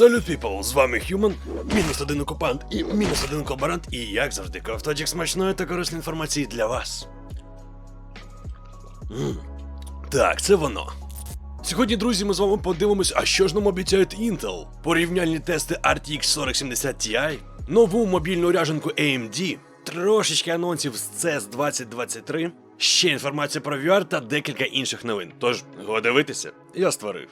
Салют, піпл, з вами Human, мінус один окупант і мінус один колаборант, і як завжди, ковточок смачної та корисної інформації для вас. М, Так, це воно. Сьогодні, друзі, ми з вами подивимось, а що ж нам обіцяють Intel, порівняльні тести RTX 4070 Ti, нову мобільну ряженку AMD, трошечки анонсів з CES 2023, ще інформація про VR та декілька інших новин. Тож, го дивитися, я створив.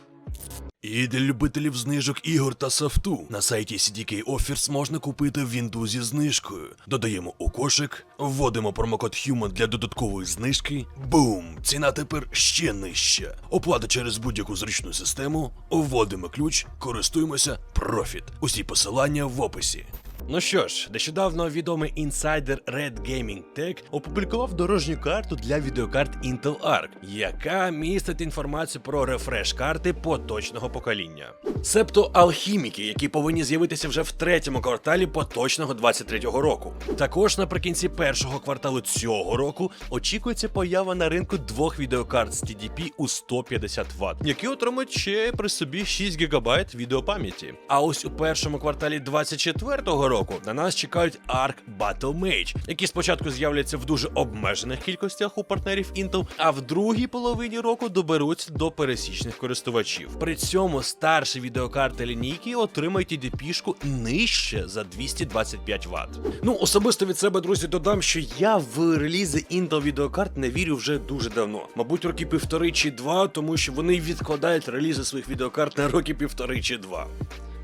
І для любителів знижок ігор та софту на сайті CDK Offers можна купити в Windows зі знижкою. Додаємо у кошик, вводимо промокод HUMAN для додаткової знижки. Бум! Ціна тепер ще нижча. Оплата через будь-яку зручну систему. Вводимо ключ, користуємося, профіт. Усі посилання в описі. Ну що ж, нещодавно відомий інсайдер Red Gaming Tech опублікував дорожню карту для відеокарт Intel Arc, яка містить інформацію про рефреш карти поточного покоління. Себто алхіміки, які повинні з'явитися вже в третьому кварталі поточного 23-го року. Також наприкінці першого кварталу цього року очікується поява на ринку двох відеокарт з TDP у 150 Вт, які отримують ще при собі 6 ГБ відеопам'яті. А ось у першому кварталі 24-го року на нас чекають Arc Battle Mage, які спочатку з'являться в дуже обмежених кількостях у партнерів Intel, а в другій половині року доберуться до пересічних користувачів. При цьому старші відеокарти лінійки отримають TDP-шку нижче за 225 Вт. Ну особисто від себе, друзі, додам, що я в релізи Intel відеокарт не вірю вже дуже давно. Мабуть, роки півтори чи два, тому що вони відкладають релізи своїх відеокарт на роки півтори чи два.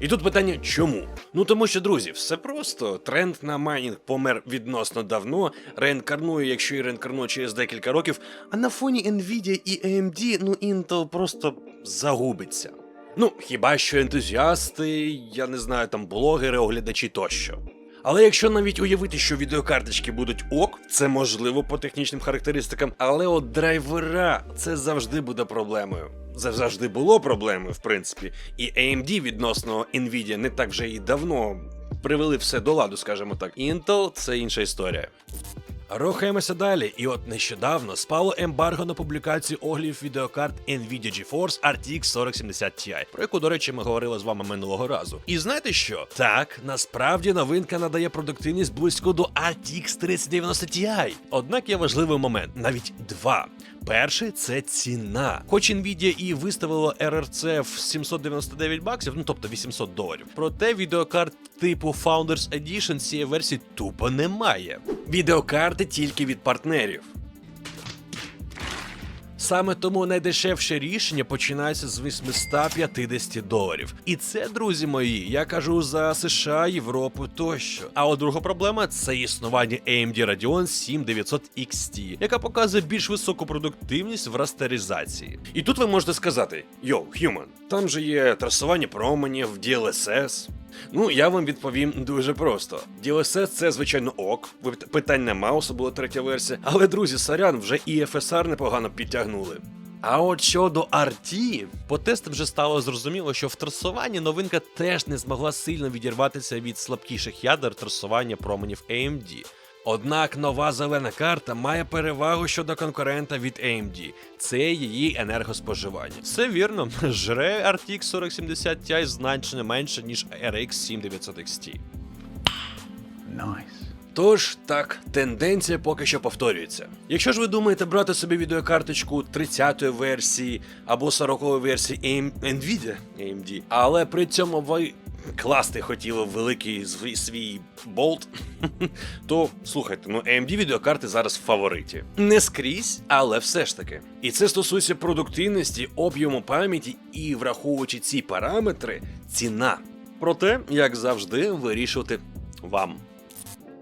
І тут питання чому? Ну тому що, друзі, все просто. Тренд на майнінг помер відносно давно, реінкарнує, якщо і реінкарнує через декілька років, а на фоні Nvidia і AMD, ну Intel просто загубиться. Ну, хіба що ентузіасти, я не знаю, там блогери, оглядачі тощо. Але якщо навіть уявити, що відеокарточки будуть ок, це можливо по технічним характеристикам, але от драйвера це завжди буде проблемою. Завжди було проблемою, в принципі. І AMD відносно Nvidia не так вже і давно привели все до ладу, скажімо так. Intel це інша історія. Рухаємося далі, і от нещодавно спало ембарго на публікацію оглядів відеокарт Nvidia GeForce RTX 4070 Ti, про яку, до речі, ми говорили з вами минулого разу. І знаєте що? Так, насправді новинка надає продуктивність близько до RTX 3090 Ti. Однак є важливий момент, навіть два. Перший це ціна. Хоч Nvidia і виставила RRC в 799 баксів, ну тобто 800 доларів. Проте відеокарт типу Founders Edition цієї версії тупо немає. Відеокарти тільки від партнерів. Саме тому найдешевше рішення починається з 850 доларів. І це, друзі мої, я кажу за США, Європу тощо. А от друга проблема це існування AMD Radeon 7900 XT, яка показує більш високу продуктивність в растеризації. І тут ви можете сказати: Йоу, Human, там же є трасування променів, DLSS. Ну, я вам відповім дуже просто. DLC це, звичайно, ок, питань нема, особливо третя версія. Але, друзі, сорян, вже і FSR непогано підтягнули. А от щодо RT, по тестам вже стало зрозуміло, що в трасуванні новинка теж не змогла сильно відірватися від слабкіших ядер трасування променів AMD. Однак нова зелена карта має перевагу щодо конкурента від AMD. Це її енергоспоживання. Все вірно, жре RTX 4070 Ti значно менше, ніж RX 7900 XT. Nice. Тож так, тенденція поки що повторюється. Якщо ж ви думаєте брати собі відеокарточку 30-ї версії або 40-ї версії AM... Nvidia AMD, але при цьому ви класти хотіли великий свій, болт, то слухайте, ну AMD відеокарти зараз в фавориті. Не скрізь, але все ж таки. І це стосується продуктивності, об'єму пам'яті і враховуючи ці параметри, ціна. Проте, як завжди, вирішувати вам.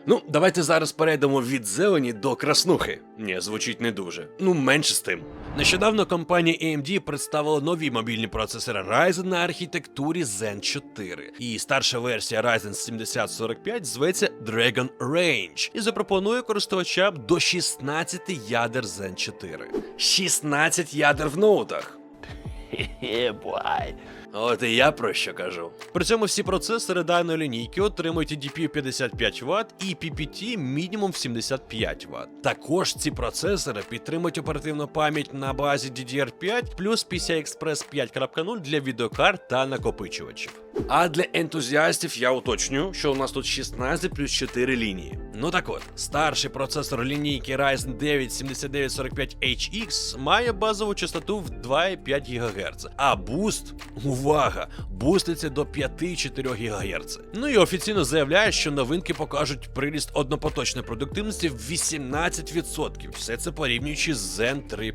Ну, давайте зараз перейдемо від зелені до краснухи. Ні, звучить не дуже. Ну, менше з тим. Нещодавно компанія AMD представила нові мобільні процесори Ryzen на архітектурі Zen 4. І старша версія Ryzen 7045 зветься Dragon Range і запропонує користувачам до 16 ядер Zen 4. 16 ядер в ноутах. От і я про що кажу. При цьому всі процесори даної лінійки отримують DPU 55 Вт і PPT мінімум 75 Вт. Також ці процесори підтримують оперативну пам'ять на базі DDR5 плюс PCI Express 5.0 для відеокарт та накопичувачів. А для ентузіастів я уточню, що у нас тут 16 плюс 4 лінії. Ну так от, старший процесор лінійки Ryzen 9 7945HX має базову частоту в 2,5 ГГц, а буст, увага, буститься до 5-4 ГГц. Ну і офіційно заявляє, що новинки покажуть приріст однопоточної продуктивності в 18%. Все це порівнюючи з Zen 3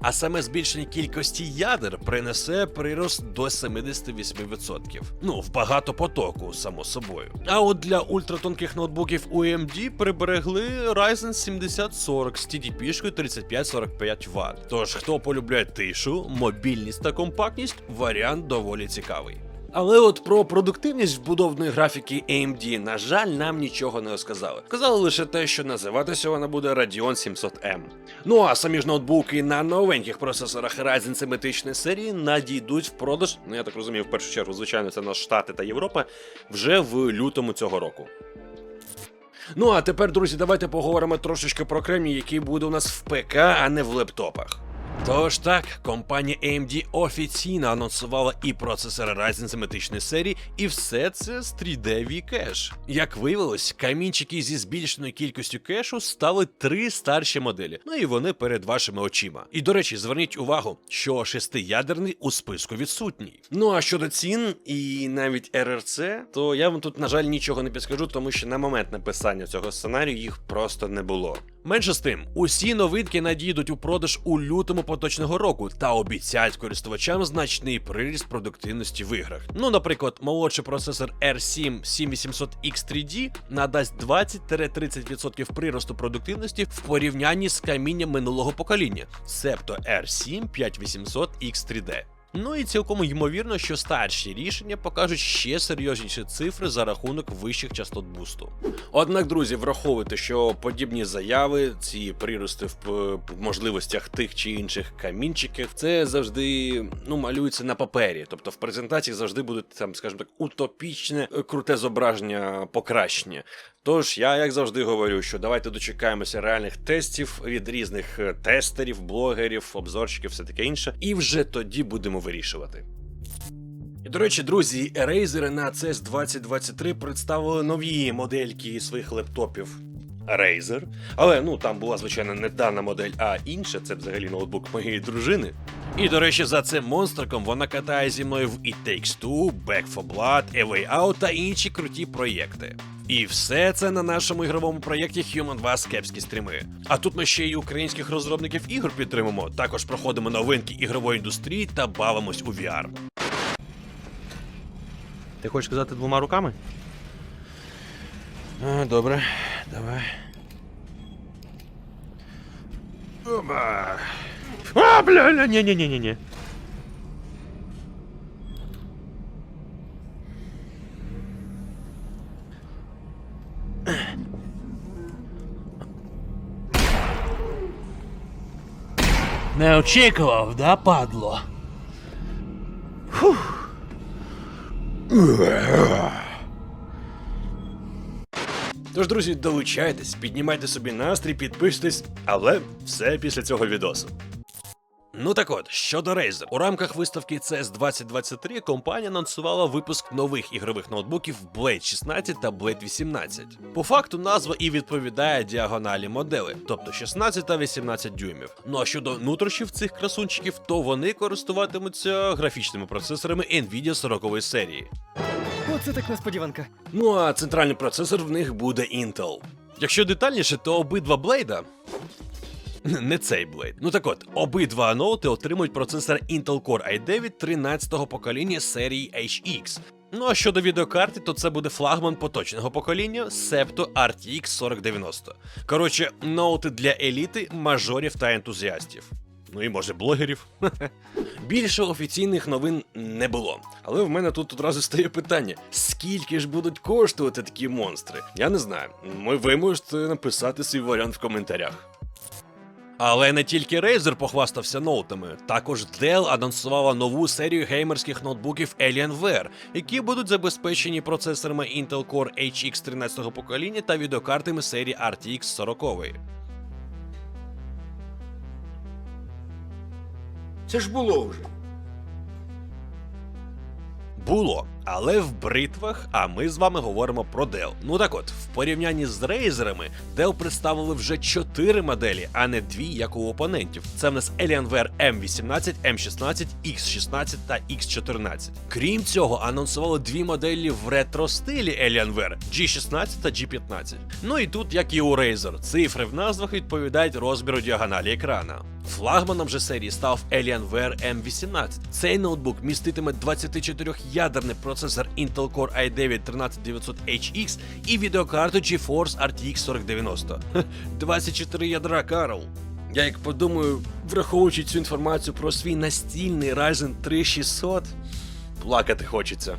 А саме збільшення кількості ядер принесе прирост до 78%. Ну, в багато потоку, само собою. А от для ультратонких ноутбуків у AMD приберегли Ryzen 7040 з TDP-шкою 3545 Вт. Тож, хто полюбляє тишу, мобільність та компактність, варіант доволі цікавий. Але от про продуктивність вбудовної графіки AMD, на жаль, нам нічого не. Сказали лише те, що називатися вона буде Radeon 700M. Ну а самі ж ноутбуки на новеньких процесорах Ryzen семитичної серії надійдуть в продаж, ну я так розумію, в першу чергу, звичайно, це на Штати та Європа, вже в лютому цього року. Ну а тепер, друзі, давайте поговоримо трошечки про кремній, який буде у нас в ПК, а не в лептопах. Тож так, компанія AMD офіційно анонсувала і процесори Ryzen семитичної серії, і все це з 3D кеш. Як виявилось, камінчики зі збільшеною кількістю кешу стали три старші моделі. Ну і вони перед вашими очима. І до речі, зверніть увагу, що шестиядерний у списку відсутній. Ну а щодо цін і навіть РРЦ, то я вам тут, на жаль, нічого не підскажу, тому що на момент написання цього сценарію їх просто не було. Менше з тим, усі новинки надійдуть у продаж у лютому поточного року та обіцяють користувачам значний приріст продуктивності в іграх. Ну, наприклад, молодший процесор R7 7800X3D надасть 20-30% приросту продуктивності в порівнянні з камінням минулого покоління, себто R7 5800X3D. Ну і цілком ймовірно, що старші рішення покажуть ще серйозніші цифри за рахунок вищих частот бусту. Однак, друзі, враховуйте, що подібні заяви, ці прирости в можливостях тих чи інших камінчиків, це завжди ну малюється на папері. Тобто в презентації завжди буде там, скажімо так, утопічне е, круте зображення покращення. Тож я, як завжди, говорю, що давайте дочекаємося реальних тестів від різних е, тестерів, блогерів, обзорщиків, все таке інше, і вже тоді будемо вирішувати. І, до речі, друзі, Razer на CES 2023 представили нові модельки своїх лептопів. Razer. Але ну там була звичайно не дана модель, а інша. Це взагалі ноутбук моєї дружини. І до речі, за цим монстриком вона катає зі мною в It Takes Two, Back 4 Blood, A Way Out та інші круті проєкти. І все це на нашому ігровому проєкті Human 2 Кепські стріми. А тут ми ще й українських розробників ігор підтримуємо. Також проходимо новинки ігрової індустрії та бавимось у VR. Ти хочеш сказати двома руками? А, добре, давай. Оба. А, бля, ні. Не очікував, да, падло? Тож, друзі, долучайтесь, піднімайте собі настрій, підписуйтесь, але все після цього відосу. Ну так от, щодо Razer. У рамках виставки CES 2023 компанія анонсувала випуск нових ігрових ноутбуків Blade 16 та Blade 18. По факту назва і відповідає діагоналі модели, тобто 16 та 18 дюймів. Ну а щодо нутрощів цих красунчиків, то вони користуватимуться графічними процесорами Nvidia 40 серії. Оце так несподіванка. Ну а центральний процесор в них буде Intel. Якщо детальніше, то обидва блейда. Не цей блейд. Ну так от, обидва ноути отримують процесор Intel Core i9 13-го покоління серії HX. Ну а щодо відеокарти, то це буде флагман поточного покоління Septo RTX 4090. Коротше, ноути для еліти, мажорів та ентузіастів. Ну і може блогерів. Більше офіційних новин не було. Але в мене тут одразу стає питання: скільки ж будуть коштувати такі монстри? Я не знаю. Ми ви можете написати свій варіант в коментарях. Але не тільки Razer похвастався ноутами, також Dell анонсувала нову серію геймерських ноутбуків Alienware, які будуть забезпечені процесорами Intel Core HX 13 покоління та відеокартами серії RTX 40. Це ж було вже. Було. Але в бритвах, а ми з вами говоримо про Dell. Ну так от, в порівнянні з Razer, Dell представили вже 4 моделі, а не дві, як у опонентів. Це в нас Alienware M18, M16, X16 та X14. Крім цього, анонсували дві моделі в ретро-стилі Alienware G16 та G15. Ну і тут, як і у Razer, цифри в назвах відповідають розміру діагоналі екрана. Флагманом же серії став Alienware M18. Цей ноутбук міститиме 24-ядерний процесор Intel Core i9 13900HX і відеокарту GeForce RTX 4090. 24 ядра, Карл. Я як подумаю, враховуючи цю інформацію про свій настільний Ryzen 3600, плакати хочеться.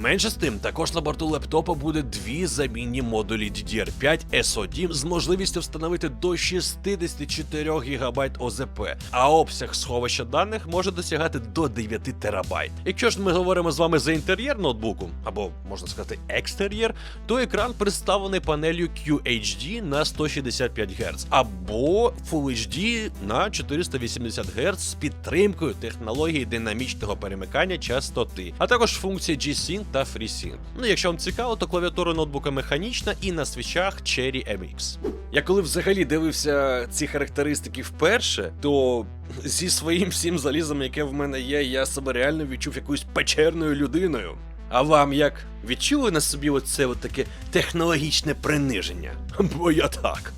Менше з тим, також на борту лептопа буде дві замінні модулі DDR5 SO-DIMM з можливістю встановити до 64 ГБ ОЗП, а обсяг сховища даних може досягати до 9 ТБ. Якщо ж ми говоримо з вами за інтер'єр ноутбуку, або можна сказати екстер'єр, то екран представлений панелью QHD на 165 Гц або Full HD на 480 Гц з підтримкою технології динамічного перемикання частоти, а також функції G-Sync та FreeSync. Ну, якщо вам цікаво, то клавіатура ноутбука механічна і на свічах Cherry MX. Я коли взагалі дивився ці характеристики вперше, то зі своїм всім залізом, яке в мене є, я себе реально відчув якоюсь печерною людиною. А вам як відчули на собі оце от таке технологічне приниження? Бо я так.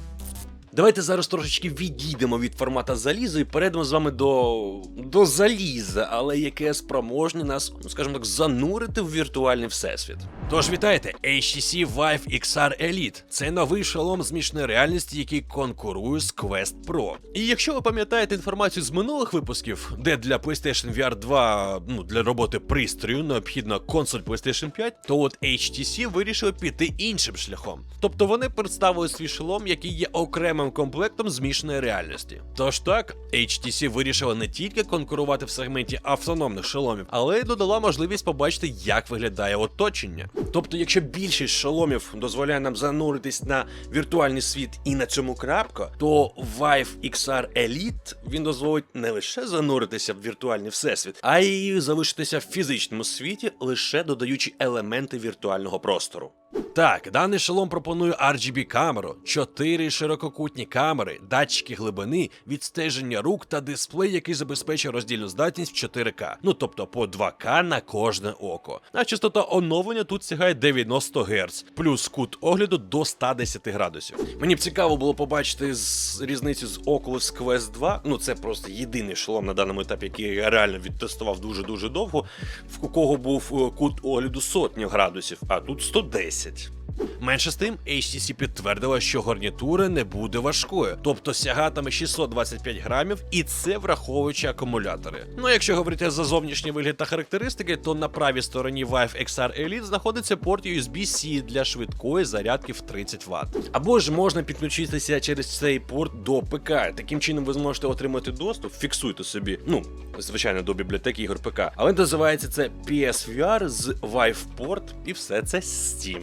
Давайте зараз трошечки відійдемо від формата заліза і перейдемо з вами до, до заліза, але яке спроможне нас, ну скажімо так, занурити в віртуальний всесвіт. Тож вітайте, HTC Vive XR Elite. Це новий шолом змішної реальності, який конкурує з Quest Pro. І якщо ви пам'ятаєте інформацію з минулих випусків, де для PlayStation VR 2 ну, для роботи пристрою необхідна консоль PlayStation 5, то от HTC вирішили піти іншим шляхом. Тобто вони представили свій шолом, який є окремим комплектом змішаної реальності. Тож так, HTC вирішила не тільки конкурувати в сегменті автономних шоломів, але й додала можливість побачити, як виглядає оточення. Тобто, якщо більшість шоломів дозволяє нам зануритись на віртуальний світ і на цьому крапка, то Vive XR Elite він дозволить не лише зануритися в віртуальний всесвіт, а й залишитися в фізичному світі, лише додаючи елементи віртуального простору. Так, даний шолом пропонує RGB камеру, 4 ширококутні камери, датчики глибини, відстеження рук та дисплей, який забезпечує роздільну здатність в 4К. Ну тобто по 2К на кожне око. А частота оновлення тут сягає 90 Гц, плюс кут огляду до 110 градусів. Мені б цікаво було побачити з різницю з Oculus Quest 2. Ну це просто єдиний шолом на даному етапі, який я реально відтестував дуже дуже довго. В кого був е, кут огляду сотню градусів, а тут 110. Менше з тим, HTC підтвердила, що гарнітура не буде важкою, тобто сягатиме 625 грамів, і це враховуючи акумулятори. Ну якщо говорити за зовнішній вигляд та характеристики, то на правій стороні Vive XR Elite знаходиться порт USB-C для швидкої зарядки в 30 Вт. Або ж можна підключитися через цей порт до ПК. Таким чином ви зможете отримати доступ, фіксуйте собі, ну звичайно, до бібліотеки ігор ПК. Але називається це PSVR з Vive Port, і все це Steam.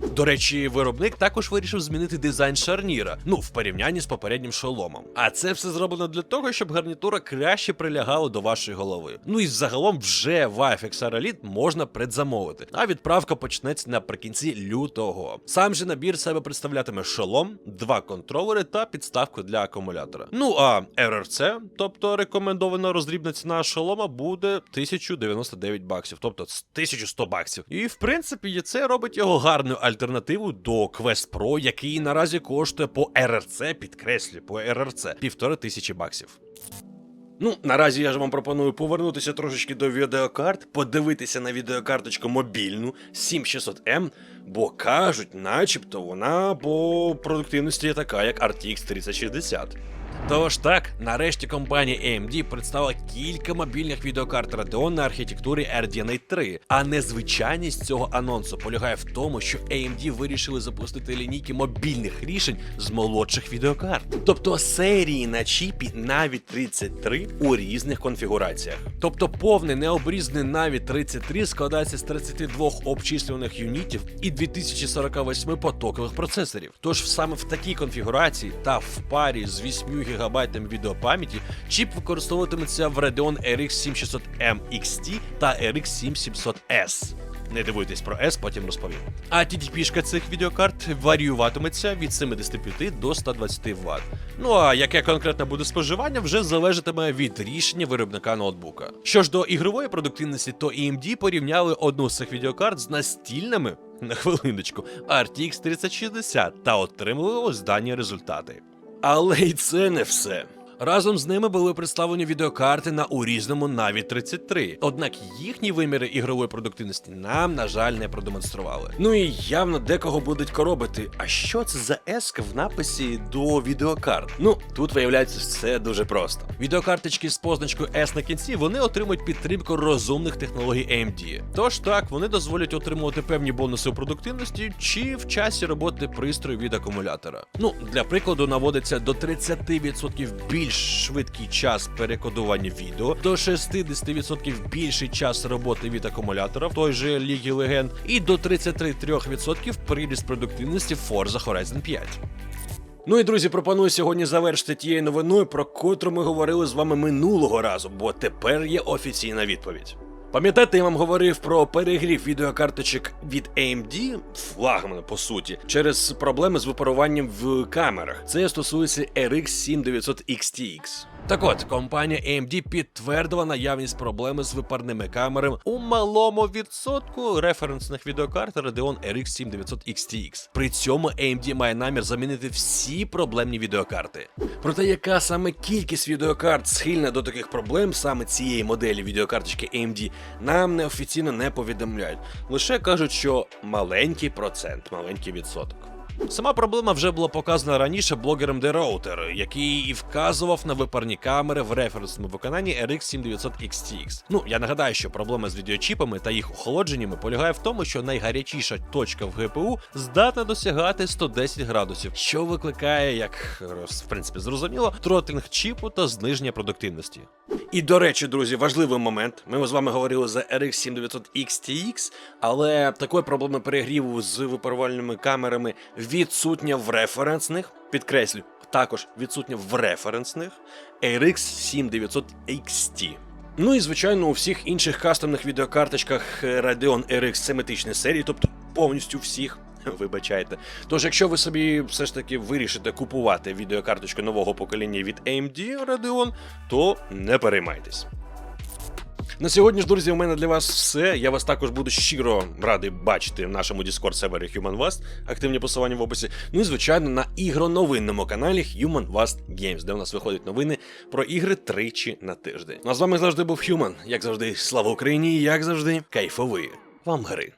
До речі, виробник також вирішив змінити дизайн шарніра, ну в порівнянні з попереднім шоломом. А це все зроблено для того, щоб гарнітура краще прилягала до вашої голови. Ну і загалом вже Vive XR Elite можна предзамовити, а відправка почнеться наприкінці лютого. Сам же набір себе представлятиме шолом, два контролери та підставку для акумулятора. Ну а RRC, тобто рекомендована роздрібна ціна шолома, буде 1099 баксів, тобто 1100 баксів. І в принципі, це робить його гарною альтернативу до Quest Pro, який наразі коштує по RRC, підкреслю, по RRC, півтори тисячі баксів. Ну, наразі я ж вам пропоную повернутися трошечки до відеокарт, подивитися на відеокарточку мобільну 7600M, бо кажуть, начебто вона по продуктивності є така, як RTX 3060. Тож так, нарешті компанія AMD представила кілька мобільних відеокарт Radeon на архітектурі RDNA 3. А незвичайність цього анонсу полягає в тому, що AMD вирішили запустити лінійки мобільних рішень з молодших відеокарт. Тобто серії на чіпі навіть 33 у різних конфігураціях. Тобто повний необрізний Navi 33 складається з 32 обчислюваних юнітів і 2048 потокових процесорів. Тож саме в такій конфігурації та в парі з 8 ГБ відеопам'яті чіп використовуватиметься в Radeon RX 7600M XT та RX 7700S. Не дивуйтесь про S, потім розповім. А TDP-шка цих відеокарт варіюватиметься від 75 до 120 Вт. Ну а яке конкретно буде споживання, вже залежатиме від рішення виробника ноутбука. Що ж до ігрової продуктивності, то AMD порівняли одну з цих відеокарт з настільними на хвилиночку RTX 3060 та отримали ось дані результати. Але й це не все. Разом з ними були представлені відеокарти на урізному Navi 33. Однак їхні виміри ігрової продуктивності нам, на жаль, не продемонстрували. Ну і явно декого будуть коробити. А що це за еска в написі до відеокарт? Ну тут виявляється все дуже просто. Відеокарточки з позначкою S на кінці вони отримують підтримку розумних технологій AMD. Тож так, вони дозволять отримувати певні бонуси у продуктивності чи в часі роботи пристрою від акумулятора. Ну, для прикладу, наводиться до 30% більш швидкий час перекодування відео, до 60% більший час роботи від акумулятора в той же Лігі Легенд, і до 33% приріст продуктивності Forza Horizon 5. Ну і друзі, пропоную сьогодні завершити тією новиною, про котру ми говорили з вами минулого разу, бо тепер є офіційна відповідь. Пам'ятаєте, я вам говорив про перегрів відеокарточок від AMD, флагмана по суті, через проблеми з випаруванням в камерах. Це стосується RX 7900 XTX. Так от, компанія AMD підтвердила наявність проблеми з випарними камерами у малому відсотку референсних відеокарт Radeon RX 7900 XTX. При цьому AMD має намір замінити всі проблемні відеокарти. Проте яка саме кількість відеокарт схильна до таких проблем, саме цієї моделі відеокарточки AMD, нам неофіційно не повідомляють. Лише кажуть, що маленький процент, маленький відсоток. Сама проблема вже була показана раніше блогером The Router, який і вказував на випарні камери в референсному виконанні RX 7900 XTX. Ну я нагадаю, що проблема з відеочіпами та їх охолодженнями полягає в тому, що найгарячіша точка в GPU здатна досягати 110 градусів, що викликає, як в принципі зрозуміло, тротлінг чіпу та зниження продуктивності. І до речі, друзі, важливий момент. Ми з вами говорили за RX 7900 XTX, але такої проблеми перегріву з випарувальними камерами відсутня в референсних, підкреслю, також відсутня в референсних RX 7900 XT. Ну і звичайно, у всіх інших кастомних відеокарточках Radeon RX 7 серії, тобто повністю всіх. Вибачайте. Тож, якщо ви собі все ж таки вирішите купувати відеокарточку нового покоління від AMD Radeon, то не переймайтесь. На сьогодні ж, друзі, у мене для вас все. Я вас також буду щиро радий бачити в нашому Discord сервері Human West, активні посилання в описі. Ну і звичайно на ігроновинному каналі Human West Games, де у нас виходять новини про ігри тричі на тиждень. Ну а з вами завжди був Human. Як завжди, слава Україні, як завжди, кайфової вам гри.